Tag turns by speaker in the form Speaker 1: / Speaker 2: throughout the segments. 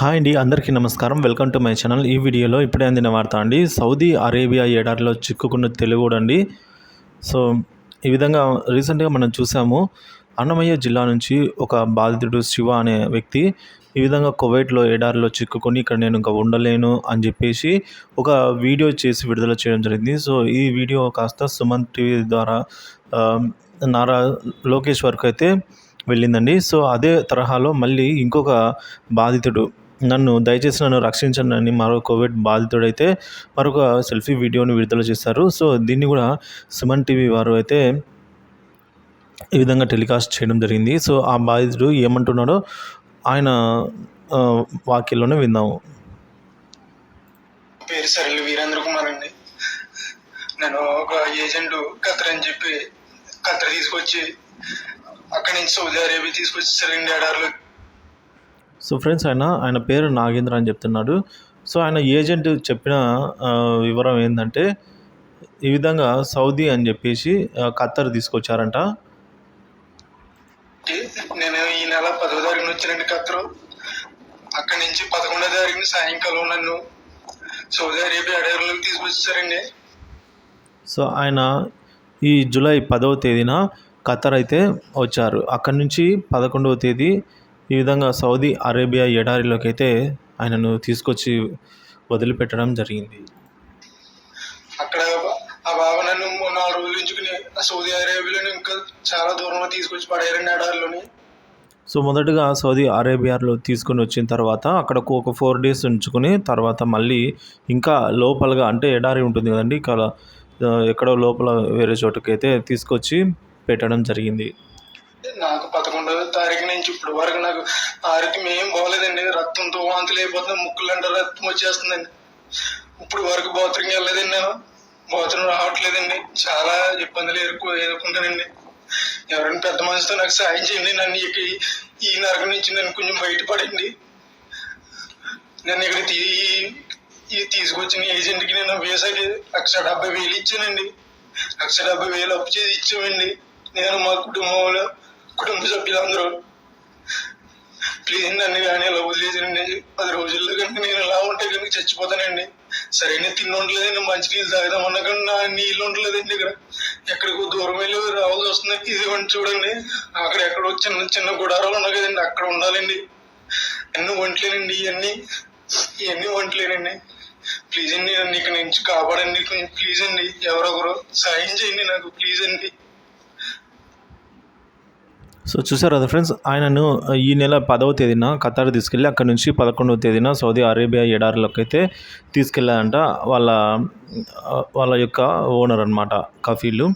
Speaker 1: Hi అండి అందరికీ నమస్కారం. Welcome to my channel. ఈ వీడియోలో ఇప్పుడే అందిన వార్త అండి సౌదీ అరేబియా ఏడారిలో చిక్కుకున్న తెలుగుడు అండి. సో ఈ విధంగా రీసెంట్గా మనం చూసాము అన్నమయ్య జిల్లా నుంచి ఒక బాధితుడు శివ అనే వ్యక్తి ఈ విధంగా కువైట్లో ఎడారిలో చిక్కుకొని ఇక్కడ నేను ఇంకా ఉండలేను అని చెప్పేసి ఒక వీడియో చేసి విడుదల చేయడం జరిగింది. సో ఈ వీడియో కాస్త సుమన్ టీవీ ద్వారా నారా లోకేష్ వరకు అయితే వెళ్ళిందండి. సో అదే తరహాలో మళ్ళీ ఇంకొక బాధితుడు నన్ను దయచేసి నన్ను రక్షించండి అని మరో కోవిడ్ బాధితుడైతే మరొక సెల్ఫీ వీడియోని విడుదల చేశారు సో దీన్ని కూడా సుమన్ టీవీ వారు అయితే ఈ విధంగా టెలికాస్ట్ చేయడం జరిగింది. సో ఆ బాధితుడు ఏమంటున్నాడో ఆయన వాక్యంలోనే విందాము
Speaker 2: పేరు సరళి వీరేంద్ర కుమార్ అండి. నేను ఒక ఏజెంట్ ఖత్తర్ అని చెప్పి ఖత్తర్ తీసుకొచ్చి అక్కడి నుంచి సౌదీ అరేబియా తీసుకొచ్చి సరైన ఎడారిలో
Speaker 1: సో ఫ్రెండ్స్ ఆయన ఆయన పేరు నాగేంద్ర అని చెప్తున్నాడు. సో ఆయన ఏజెంట్ చెప్పిన వివరం ఏంటంటే ఈ విధంగా సౌదీ అని చెప్పేసి ఖత్తర్ తీసుకొచ్చారంట.
Speaker 2: నేను ఈ నెల పదో తారీఖున వచ్చానండి ఖత్తరు. అక్కడి నుంచి పదకొండో తారీఖున సాయంకాలం నన్ను సౌదీ అరేబియా ఎడారిలోకి తీసుకొచ్చారండి.
Speaker 1: సో ఆయన ఈ జూలై పదవ తేదీన ఖత్తర్ అయితే వచ్చారు. అక్కడి నుంచి పదకొండవ తేదీ ఈ విధంగా సౌదీ అరేబియా ఎడారిలోకి అయితే ఆయనను తీసుకొచ్చి వదిలిపెట్టడం జరిగింది.
Speaker 2: అక్కడ ఆ బాబా నన్ను నాలుగు రోజులు ఉంచుకుని సౌదీ అరేబియాలోని ఇంకా చాలా దూరంలో తీసుకొచ్చి పడేయారండి ఎడారిలోని.
Speaker 1: సో మొదటగా సౌదీ అరేబియాలో తీసుకుని వచ్చిన తర్వాత అక్కడ ఒక ఫోర్ డేస్ ఉంచుకుని తర్వాత మళ్ళీ ఇంకా లోపలగా అంటే ఎడారి ఉంటుంది కదండి ఇక్కడ ఎక్కడో లోపల వేరే చోటుకి అయితే తీసుకొచ్చి పెట్టడం జరిగింది.
Speaker 2: నాకు పదకొండవ తారీఖు నుంచి ఇప్పుడు వరకు నాకు ఆరోగ్యం ఏం బాగోలేదండి రక్తంతో వాంతులు అయిపోతుంది ముక్కులంటే రక్తం వచ్చేస్తుందండి. ఇప్పుడు వరకు బాత్రూమ్కి వెళ్ళలేదండి నేను. బాత్రూమ్ రావట్లేదండి. చాలా ఇబ్బందులు ఎదుర్కొ ఎదుర్కొంటానండి. ఎవరైనా పెద్ద మనిషితో నాకు సాయం చేయండి. నన్ను ఇక ఈ- ఈ నరకం నుంచి నన్ను కొంచెం బయటపడండి. నన్ను ఇక్కడ తీ ఈ తీసుకొచ్చిన ఏజెంట్కి నేను వీసాకి లక్ష డెబ్బై వేలు ఇచ్చానండి. లక్ష డెబ్బై వేలు అప్పు చేసి ఇచ్చామండి. నేను మా కుటుంబంలో కుటుంబ సభ్యులందరూ ప్లీజ్ నన్ను కానీ ఇలా వదిలేసానండి పది రోజుల్లో కనుక నేను ఇలా ఉంటే కనుక చచ్చిపోతానండి. సరైన తిండి ఉండలేదండి. మంచి నీళ్ళు తాగుదామన్నా కానీ నా నీళ్ళు ఉండలేదండి ఇక్కడ. ఎక్కడికో దూరం వెళ్ళి రావాల్సి వస్తుంది. ఇదిగోండి చూడండి. అక్కడ ఎక్కడో చిన్న చిన్న గుడారాలు ఉన్నాయి కదండి. అక్కడ ఉండాలండి. అన్ని వంటలేనండి ఇవన్నీ. ఇవన్నీ వంటలేనండి ప్లీజ్ అండి నన్ను ఇక్కడ నుంచి కాపాడండి. కొంచెం ప్లీజ్ అండి. ఎవరొకరు సాయం చేయండి నాకు. ప్లీజ్ అండి.
Speaker 1: సో చూసారు కదా ఫ్రెండ్స్ ఆయనను ఈ నెల పదవ తేదీన ఖతార్ తీసుకెళ్ళి అక్కడ నుంచి పదకొండవ తేదీన సౌదీ అరేబియా ఎడారిలోకి అయితే తీసుకెళ్ళారంట వాళ్ళ వాళ్ళ యొక్క ఓనర్ అనమాట కఫీలు.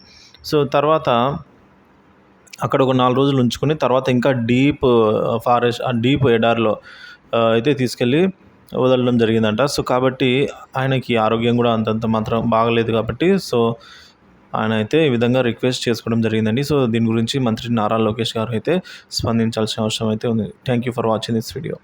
Speaker 1: సో తర్వాత అక్కడ ఒక నాలుగు రోజులు ఉంచుకొని తర్వాత ఇంకా డీప్ ఫారెస్ట్ ఆ డీప్ ఎడారిలో అయితే తీసుకెళ్ళి వదలడం జరిగిందంట. సో కాబట్టి ఆయనకి ఆరోగ్యం కూడా అంతంత మాత్రం బాగలేదు కాబట్టి సో ఆయన అయితే ఈ విధంగా రిక్వెస్ట్ చేసుకోవడం జరిగిందండి. సో దీని గురించి మంత్రి నారా లోకేష్ గారు అయితే స్పందించాల్సిన అవసరం అయితే ఉంది. Thank you for watching this video